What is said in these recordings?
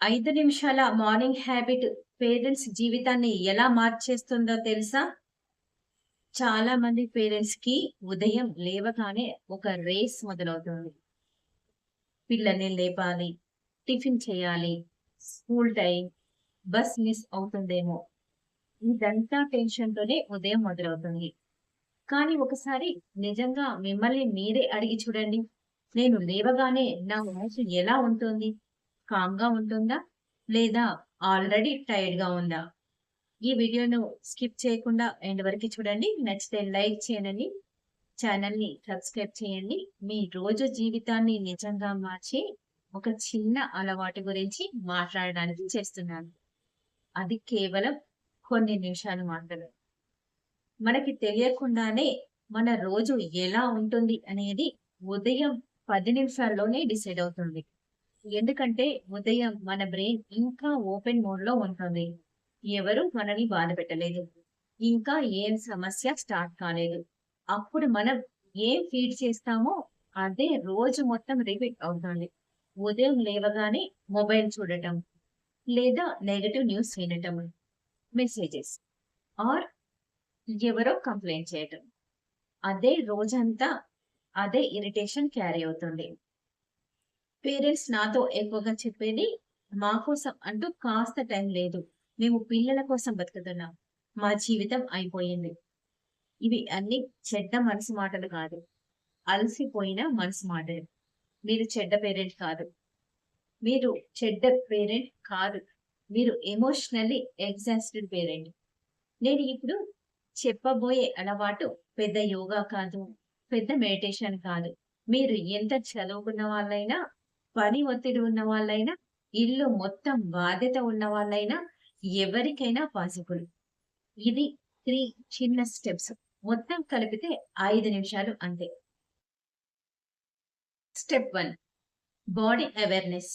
ఐదు నిమిషాల morning habit parents జీవితాన్ని ఎలా మార్చేస్తుందో తెలుసా? చాలా మంది పేరెంట్స్కి ఉదయం లేవగానే ఒక రేస్ మొదలవుతుంది. పిల్లల్ని లేపాలి టిఫిన్ చేయాలి స్కూల్ టైం బస్ మిస్ అవుతుందేమో. ఇదంతా టెన్షన్తోనే ఉదయం మొదలవుతుంది. కానీ ఒకసారి నిజంగా మిమ్మల్ని మీరే అడిగి చూడండి. నేను లేవగానే నా మనసు ఎలా ఉంటుంది? కామ్గా ఉంటుందా? లేదా ఆల్రెడీ టైర్డ్గా ఉందా? ఈ వీడియోను స్కిప్ చేయకుండా ఎండ్ వరకు చూడండి. నచ్చితే లైక్ చేయండి. ఛానల్ని సబ్స్క్రైబ్ చేయండి. మీ రోజు జీవితాన్ని నిజంగా మార్చి ఒక చిన్న అలవాటు గురించి మాట్లాడడానికి చేస్తున్నాను. అది కేవలం కొన్ని నిమిషాలు మాత్రమే. మనకి తెలియకుండానే మన రోజు ఎలా ఉంటుంది అనేది ఉదయం పది నిమిషాల్లోనే డిసైడ్ అవుతుంది. ఎందుకంటే ఉదయం మన బ్రెయిన్ ఇంకా ఓపెన్ మోడ్లో ఉంటుంది. ఎవరు మనని బాధ పెట్టలేదు. ఇంకా ఏం సమస్య స్టార్ట్ కాలేదు. అప్పుడు మనం ఏం ఫీడ్ చేస్తామో అదే రోజు మొత్తం రిపీట్ అవుతుంది. ఉదయం లేవగానే మొబైల్ చూడటం లేదా నెగటివ్ న్యూస్ వినటం మెసేజెస్ ఆర్ ఎవరో కంప్లైంట్ చేయటం. అదే రోజంతా అదే ఇరిటేషన్ క్యారీ అవుతుంది. పేరెంట్స్ నాతో ఎక్కువగా చెప్పేది మా కోసం అంటూ కాస్త టైం లేదు. మేము పిల్లల కోసం బతుకుతున్నాం. మా జీవితం అయిపోయింది. ఇవి అన్ని చెడ్డ మనసు మాటలు కాదు. అలసిపోయిన మనసు మాటలు మీరు చెడ్డ పేరెంట్ కాదు. మీరు చెడ్డ పేరెంట్ కాదు. మీరు ఎమోషనల్లీ ఎగ్జాస్టెడ్ పేరెంట్. నేను ఇప్పుడు చెప్పబోయే అలవాటు పెద్ద యోగా కాదు పెద్ద మెడిటేషన్ కాదు. మీరు ఎంత చదువుకున్న వాళ్ళైనా పని ఒత్తిడి ఉన్న వాళ్ళైనా ఇల్లు మొత్తం బాధ్యత ఉన్న వాళ్ళైనా ఎవరికైనా పాసిబుల్. ఇది త్రీ చిన్న స్టెప్స్. మొత్తం కలిపితే ఐదు నిమిషాలు అంతే. Step one. Body awareness.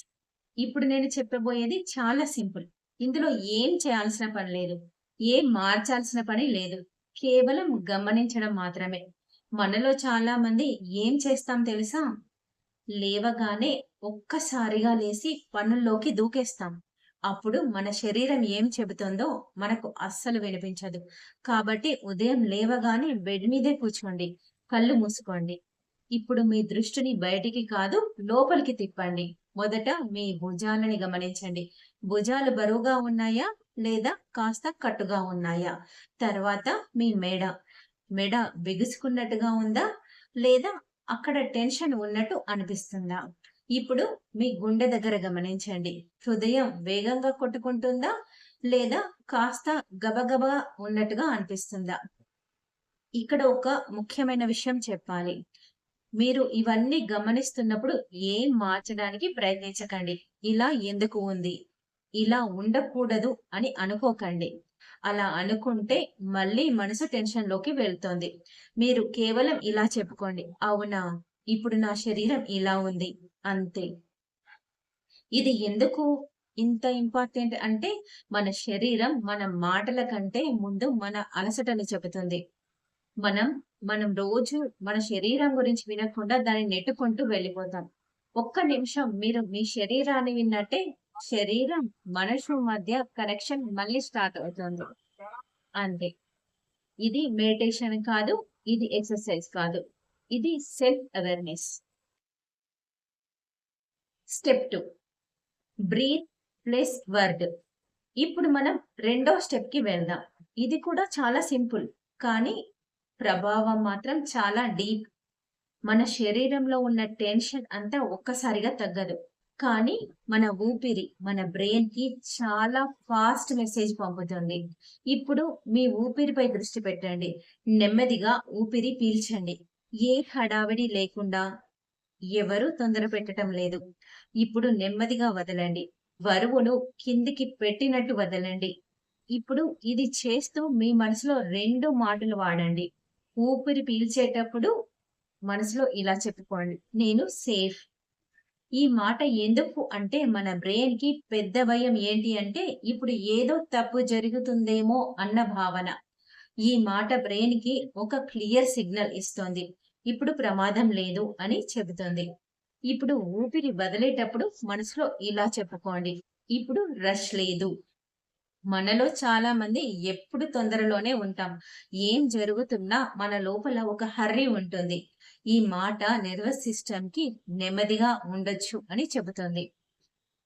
ఇప్పుడు నేను చెప్పబోయేది చాలా సింపుల్. ఇందులో ఏం చేయాల్సిన పని లేదు. ఏం మార్చాల్సిన పని లేదు. కేవలం గమనించడం మాత్రమే. మనలో చాలా మంది ఏం చేస్తాం తెలుసా? లేవగానే ఒక్కసారిగా లేచి పనుల్లోకి దూకేస్తాం. అప్పుడు మన శరీరం ఏం చెబుతుందో మనకు అస్సలు వినిపించదు. కాబట్టి ఉదయం లేవగానే బెడ్ మీదే కూర్చోండి. కళ్ళు మూసుకోండి. ఇప్పుడు మీ దృష్టిని బయటికి కాదు లోపలికి తిప్పండి. మొదట మీ భుజాలని గమనించండి. భుజాలు బరువుగా ఉన్నాయా లేదా కాస్త కట్టుగా ఉన్నాయా? తర్వాత మీ మెడ. మెడ బిగుసుకున్నట్టుగా ఉందా లేదా అక్కడ టెన్షన్ ఉన్నట్టు అనిపిస్తుందా? ఇప్పుడు మీ గుండె దగ్గర గమనించండి. హృదయం వేగంగా కొట్టుకుంటుందా? లేదా కాస్త గబగబా ఉన్నట్టుగా అనిపిస్తుందా? ఇక్కడ ఒక ముఖ్యమైన విషయం చెప్పాలి. మీరు ఇవన్నీ గమనిస్తున్నప్పుడు ఏం మార్చడానికి ప్రయత్నించకండి. ఇలా ఎందుకు ఉంది? ఇలా ఉండకూడదు అని అనుకోకండి. అలా అనుకుంటే మళ్ళీ మనసు టెన్షన్లోకి వెళ్తోంది. మీరు కేవలం ఇలా చెప్పుకోండి. అవునా? ఇప్పుడు నా శరీరం ఇలా ఉంది. అంతే. ఇది ఎందుకు ఇంత ఇంపార్టెంట్ అంటే మన శరీరం మన మాటల కంటే ముందు మన అలసటని చెబుతుంది. మనం మనం రోజు మన శరీరం గురించి వినకుండా దాన్ని నెట్టుకుంటూ వెళ్ళిపోతాం. ఒక్క నిమిషం మీరు మీ శరీరాన్ని విన్నట్టే శరీరం మనసు మధ్య కనెక్షన్ మళ్ళీ స్టార్ట్ అవుతుంది. అంతే. ఇది మెడిటేషన్ కాదు ఇది ఎక్సర్సైజ్ కాదు. ఇది self awareness step two breath plus word ఇప్పుడు మనం రెండో స్టెప్కి వెళ్దాం. ఇది కూడా చాలా సింపుల్ కానీ ప్రభావం మాత్రం చాలా డీప్ మన శరీరంలో ఉన్న టెన్షన్ అంతా ఒక్కసారిగా తగ్గదు. కానీ మన ఊపిరి మన బ్రెయిన్కి చాలా ఫాస్ట్ మెసేజ్ పంపుతుంది. ఇప్పుడు మీ ఊపిరిపై దృష్టి పెట్టండి. నెమ్మదిగా ఊపిరి పీల్చండి. ఏ హడావిడి లేకుండా ఎవరు తొందర పెట్టడం లేదు. ఇప్పుడు నెమ్మదిగా వదలండి. బరువును కిందికి పెట్టినట్టు వదలండి. ఇప్పుడు ఇది చేస్తూ మీ మనసులో రెండు మాటలు వాడండి. ఊపిరి పీల్చేటప్పుడు మనసులో ఇలా చెప్పుకోండి. నేను సేఫ్. ఈ మాట ఎందుకు అంటే మన బ్రెయిన్కి పెద్ద భయం ఏంటి అంటే ఇప్పుడు ఏదో తప్పు జరుగుతుందేమో అన్న భావన. ఈ మాట బ్రెయిన్కి ఒక క్లియర్ సిగ్నల్ ఇస్తుంది. ఇప్పుడు ప్రమాదం లేదు అని చెబుతుంది. ఇప్పుడు ఊపిరి వదిలేటప్పుడు మనసులో ఇలా చెప్పుకోండి. ఇప్పుడు రష్ లేదు. మనలో చాలా మంది ఎప్పుడు తొందరలోనే ఉంటాం. ఏం జరుగుతున్నా మన లోపల ఒక హర్రీ ఉంటుంది. ఈ మాట నర్వస్ సిస్టమ్కి నెమ్మదిగా ఉండొచ్చు అని చెబుతుంది.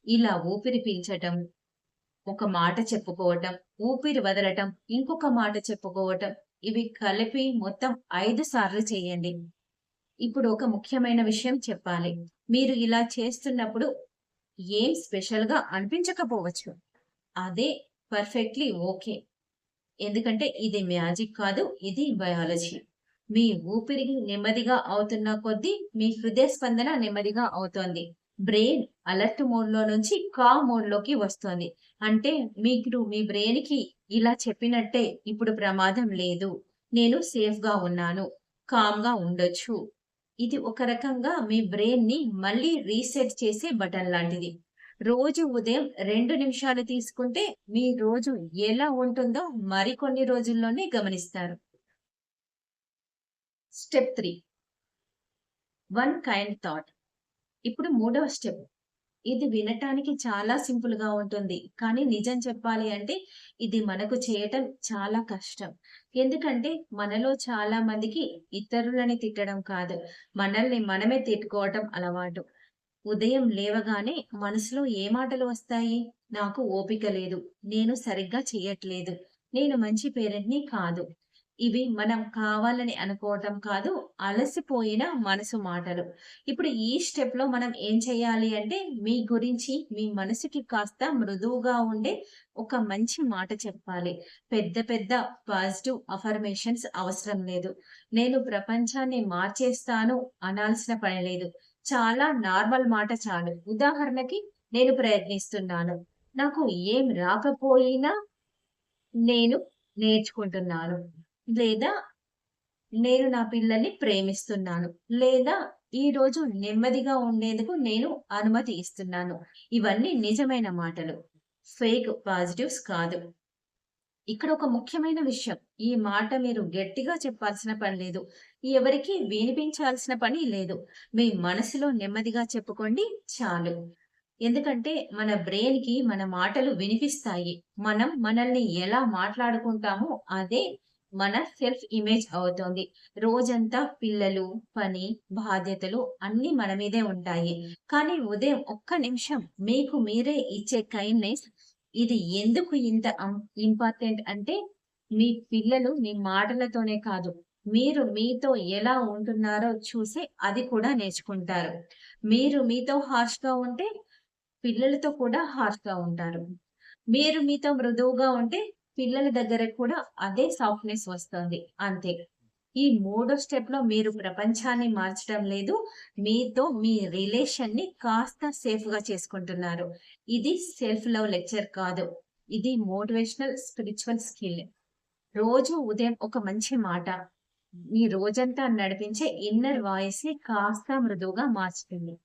ఇలా ఊపిరి పీల్చటం ఒక మాట చెప్పుకోవటం ఊపిరి వదలటం ఇంకొక మాట చెప్పుకోవటం ఇవి కలిపి మొత్తం ఐదు సార్లు చేయండి. ఇప్పుడు ఒక ముఖ్యమైన విషయం చెప్పాలి. మీరు ఇలా చేస్తున్నప్పుడు ఏం స్పెషల్గా అనిపించకపోవచ్చు. అదే పర్ఫెక్ట్లీ ఓకే. ఎందుకంటే ఇది మ్యాజిక్ కాదు ఇది బయాలజీ. మీ ఊపిరి నెమ్మదిగా అవుతున్న కొద్దీ మీ హృదయ స్పందన నెమ్మదిగా అవుతోంది. బ్రెయిన్ అలర్ట్ మోడ్లో నుంచి కా మోడ్లోకి వస్తుంది. అంటే మీకు మీ బ్రెయిన్కి ఇలా చెప్పినట్టే ఇప్పుడు ప్రమాదం లేదు. నేను సేఫ్గా ఉన్నాను. కామ్గా ఉండొచ్చు. ఇది ఒక రకంగా మీ బ్రెయిన్ని మళ్ళీ రీసెట్ చేసే బటన్ లాంటిది. రోజు ఉదయం రెండు నిమిషాలు తీసుకుంటే మీ రోజు ఎలా ఉంటుందో మరికొన్ని రోజుల్లోనే గమనిస్తారు. Step three. One kind thought. ఇప్పుడు మూడవ స్టెప్. ఇది వినటానికి చాలా సింపుల్గా ఉంటుంది. కానీ నిజం చెప్పాలి అంటే ఇది మనకు చేయటం చాలా కష్టం. ఎందుకంటే మనలో చాలా మందికి ఇతరులని తిట్టడం కాదు. మనల్ని మనమే తిట్టుకోవటం అలవాటు. ఉదయం లేవగానే మనసులో ఏ మాటలు వస్తాయి? నాకు ఓపిక లేదు. నేను సరిగ్గా చేయట్లేదు. నేను మంచి పేరెంట్ని కాదు. ఇవి మనం కావాలని అనుకోవటం కాదు అలసిపోయిన మనసు మాటలు. ఇప్పుడు ఈ స్టెప్లో మనం ఏం చేయాలి అంటే మీ గురించి మీ మనసుకి కాస్త మృదువుగా ఉండే ఒక మంచి మాట చెప్పాలి. పెద్ద పెద్ద పాజిటివ్ అఫర్మేషన్స్ అవసరం లేదు. నేను ప్రపంచాన్ని మార్చేస్తాను అనాల్సిన పని లేదు. చాలా నార్మల్ మాట చాలు. ఉదాహరణకి నేను ప్రయత్నిస్తున్నాను. నాకు ఏం రాకపోయినా నేను నేర్చుకుంటున్నాను. లేదా నేను నా పిల్లల్ని ప్రేమిస్తున్నాను లేదా ఈ రోజు నెమ్మదిగా ఉండేందుకు నేను అనుమతి ఇస్తున్నాను. ఇవన్నీ నిజమైన మాటలు. ఫేక్ పాజిటివ్స్ కాదు. ఇక్కడ ఒక ముఖ్యమైన విషయం. ఈ మాట మీరు గట్టిగా చెప్పాల్సిన పని లేదు. ఎవరికి వినిపించాల్సిన పని లేదు. మీ మనసులో నెమ్మదిగా చెప్పుకోండి చాలు. ఎందుకంటే మన బ్రెయిన్కి మన మాటలు వినిపిస్తాయి. మనం మనల్ని ఎలా మాట్లాడుకుంటామో అదే మన సెల్ఫ్ ఇమేజ్ అవుతుంది. రోజంతా పిల్లలు పని బాధ్యతలు అన్ని మన మీదే ఉంటాయి. కానీ ఉదయం ఒక్క నిమిషం మీకు మీరే ఇచ్చే కైండ్నెస్ ఇది ఎందుకు ఇంత ఇంపార్టెంట్ అంటే మీ పిల్లలు మీ మాటలతోనే కాదు. మీరు మీతో ఎలా ఉంటున్నారో చూసి అది కూడా నేర్చుకుంటారు. మీరు మీతో హార్ష్గా ఉంటే పిల్లలతో కూడా హార్ష్గా ఉంటారు. మీరు మీతో మృదువుగా ఉంటే పిల్లల దగ్గర కూడా అదే సాఫ్ట్నెస్ వస్తుంది. అంతే. ఈ మూడో స్టెప్లో మీరు ప్రపంచాన్ని మార్చడం లేదు. మీతో మీ రిలేషన్ని కాస్త సేఫ్గా చేసుకుంటున్నారు. ఇది సెల్ఫ్ లవ్ లెక్చర్ కాదు. ఇది మోటివేషనల్ స్పిరిచువల్ స్కిల్ రోజు ఉదయం ఒక మంచి మాట. మీ రోజంతా నడిపించే ఇన్నర్ వాయిస్ని కాస్త మృదువుగా మార్చుతుంది.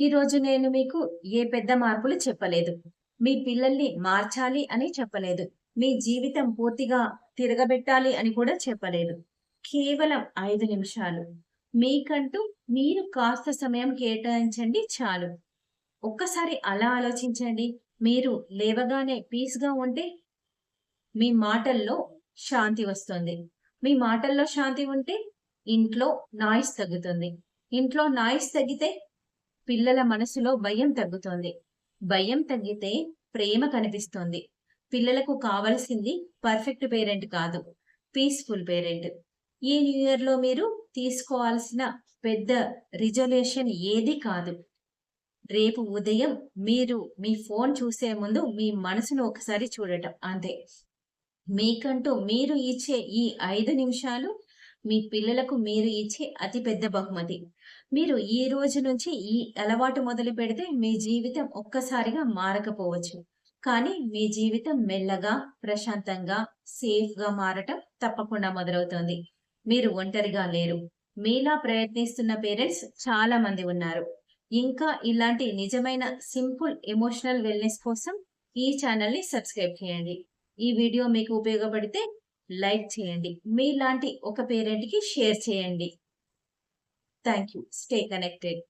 ఈరోజు నేను మీకు ఏ పెద్ద మార్పులు చెప్పలేదు. మీ పిల్లల్ని మార్చాలి అని చెప్పలేదు. మీ జీవితం పూర్తిగా తిరగబెట్టాలి అని కూడా చెప్పలేదు. కేవలం ఐదు నిమిషాలు. మీకంటూ మీరు కాస్త సమయం కేటాయించండి చాలు. ఒక్కసారి అలా ఆలోచించండి. మీరు లేవగానే పీస్గా ఉంటే మీ మాటల్లో శాంతి వస్తుంది. మీ మాటల్లో శాంతి ఉంటే ఇంట్లో నాయిస్ తగ్గుతుంది. ఇంట్లో నాయిస్ తగ్గితే పిల్లల మనసులో భయం తగ్గుతుంది. భయం తగ్గితే ప్రేమ కనిపిస్తుంది. పిల్లలకు కావలసింది పర్ఫెక్ట్ పేరెంట్ కాదు పీస్ఫుల్ పేరెంట్. ఈ న్యూ ఇయర్లో మీరు తీసుకోవాల్సిన పెద్ద రిజల్యూషన్ ఏది కాదు. రేపు ఉదయం మీరు మీ ఫోన్ చూసే ముందు మీ మనసును ఒకసారి చూడటం అంతే. మీకంటూ మీరు ఇచ్చే ఈ ఐదు నిమిషాలు మీ పిల్లలకు మీరు ఇచ్చే అతి పెద్ద బహుమతి. మీరు ఈ రోజు నుంచి ఈ అలవాటు మొదలు పెడితే మీ జీవితం ఒక్కసారిగా మారకపోవచ్చు. కానీ మీ జీవితం మెల్లగా ప్రశాంతంగా సేఫ్గా మారటం తప్పకుండా మొదలవుతుంది. మీరు ఒంటరిగా లేరు. మీలా ప్రయత్నిస్తున్న పేరెంట్స్ చాలా మంది ఉన్నారు. ఇంకా ఇలాంటి నిజమైన సింపుల్ ఎమోషనల్ వెల్నెస్ కోసం ఈ ఛానల్ని సబ్స్క్రైబ్ చేయండి. ఈ వీడియో మీకు ఉపయోగపడితే లైక్ చేయండి. మీలాంటి ఒక పేరెంట్కి షేర్ చేయండి. Thank you stay connected.